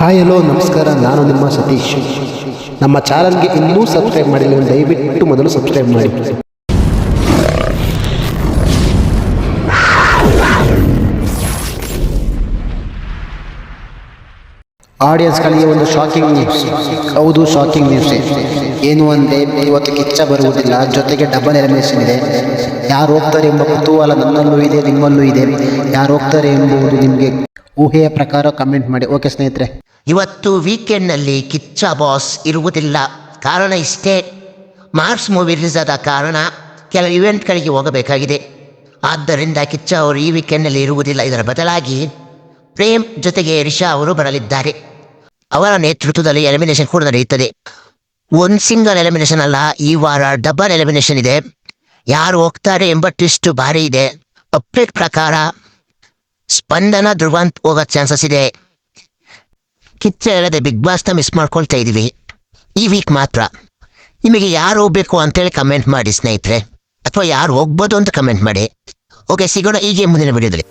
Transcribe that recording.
Hi hello ನಮಸ್ಕಾರ. ನಾನು ನಿಮ್ಮ ಸತೀಶ್. ನಮ್ಮ ಚಾನಲ್ಗೆ ಇನ್ನೂ ಸಬ್ಸ್ಕ್ರೈಬ್ ಮಾಡಿಲ್ಲ ದಯವಿಟ್ಟು ಮೊದಲು ಸಬ್ಸ್ಕ್ರೈಬ್ ಮಾಡಿ. ಆಡಿಯನ್ಸ್ಗಳಿಗೆ ಒಂದು ಶಾಕಿಂಗ್ ನ್ಯೂಸ್ ಹೌದು ಶಾಕಿಂಗ್ ನ್ಯೂಸ್ ಏನು ಅಂದರೆ ಇವತ್ತು ಕಿಚ್ಚ ಬರುವುದಿಲ್ಲ. ಜೊತೆಗೆ ಡಬಲ್ ಎಲಿಮಿನೇಷನ್ ಇದೆ. ಯಾರು ಹೋಗ್ತಾರೆ ಎಂಬ ಕುತೂಹಲ ನನ್ನಲ್ಲೂ ಇದೆ, ನಿಮ್ಮಲ್ಲೂ ಇದೆ. ಯಾರು ಹೋಗ್ತಾರೆ ಎಂಬುದು ನಿಮಗೆ ಊಹೆಯ ಪ್ರಕಾರ ಕಮೆಂಟ್ ಮಾಡಿ. ಓಕೆ ಸ್ನೇಹಿತರೆ. ಇವತ್ತು ವೀಕೆಂಡ್ನಲ್ಲಿ ಕಿಚ್ಚ ಬಾಸ್ ಇರುವುದಿಲ್ಲ. ಕಾರಣ ಇಷ್ಟೇ. ಮಾರ್ಕ್ಸ್ ಮೂವಿ ರಿಲೀಸ್ ಆದ ಕಾರಣ ಕೆಲವು ಇವೆಂಟ್ಗಳಿಗೆ ಹೋಗಬೇಕಾಗಿದೆ. ಆದ್ದರಿಂದ ಕಿಚ್ಚ ಅವರು ಈ ವೀಕೆಂಡ್ನಲ್ಲಿ ಇರುವುದಿಲ್ಲ. ಇದರ ಬದಲಾಗಿ ಪ್ರೇಮ್ ಜೊತೆಗೆ ರಿಷಾ ಅವರು ಬರಲಿದ್ದಾರೆ. ಅವರ ನೇತೃತ್ವದಲ್ಲಿ ಎಲಿಮಿನೇಷನ್ ಕೂಡ ನಡೆಯುತ್ತದೆ. ಒಂದು ಸಿಂಗಲ್ ಎಲಿಮಿನೇಷನ್ ಅಲ್ಲ, ಈ ವಾರ ಡಬಲ್ ಎಲಿಮಿನೇಷನ್ ಇದೆ. ಯಾರು ಹೋಗ್ತಾರೆ ಎಂಬ ಟ್ವಿಸ್ಟ್ ಭಾರಿ ಇದೆ. ಅಪ್ಡೇಟ್ ಪ್ರಕಾರ ಸ್ಪಂದನ ಧ್ರುವಂತ್ ಹೋಗೋ ಚಾನ್ಸಸ್ ಇದೆ. ಕಿಚ್ಚ ಹೇಳದೆ ಬಿಗ್ ಬಾಸ್ನ ಮಿಸ್ ಮಾಡ್ಕೊಳ್ತಾ ಇದ್ದೀವಿ ಈ ವೀಕ್ ಮಾತ್ರ. ನಿಮಗೆ ಯಾರು ಹೋಗ್ಬೇಕು ಅಂತೇಳಿ ಕಮೆಂಟ್ ಮಾಡಿ ಸ್ನೇಹಿತರೆ. ಅಥವಾ ಯಾರು ಹೋಗ್ಬೋದು ಅಂತ ಕಮೆಂಟ್ ಮಾಡಿ. ಓಕೆ ಸಿಗೋಣ ಈಗೇ ಮುಂದಿನ ವಿಡಿಯೋದಲ್ಲಿ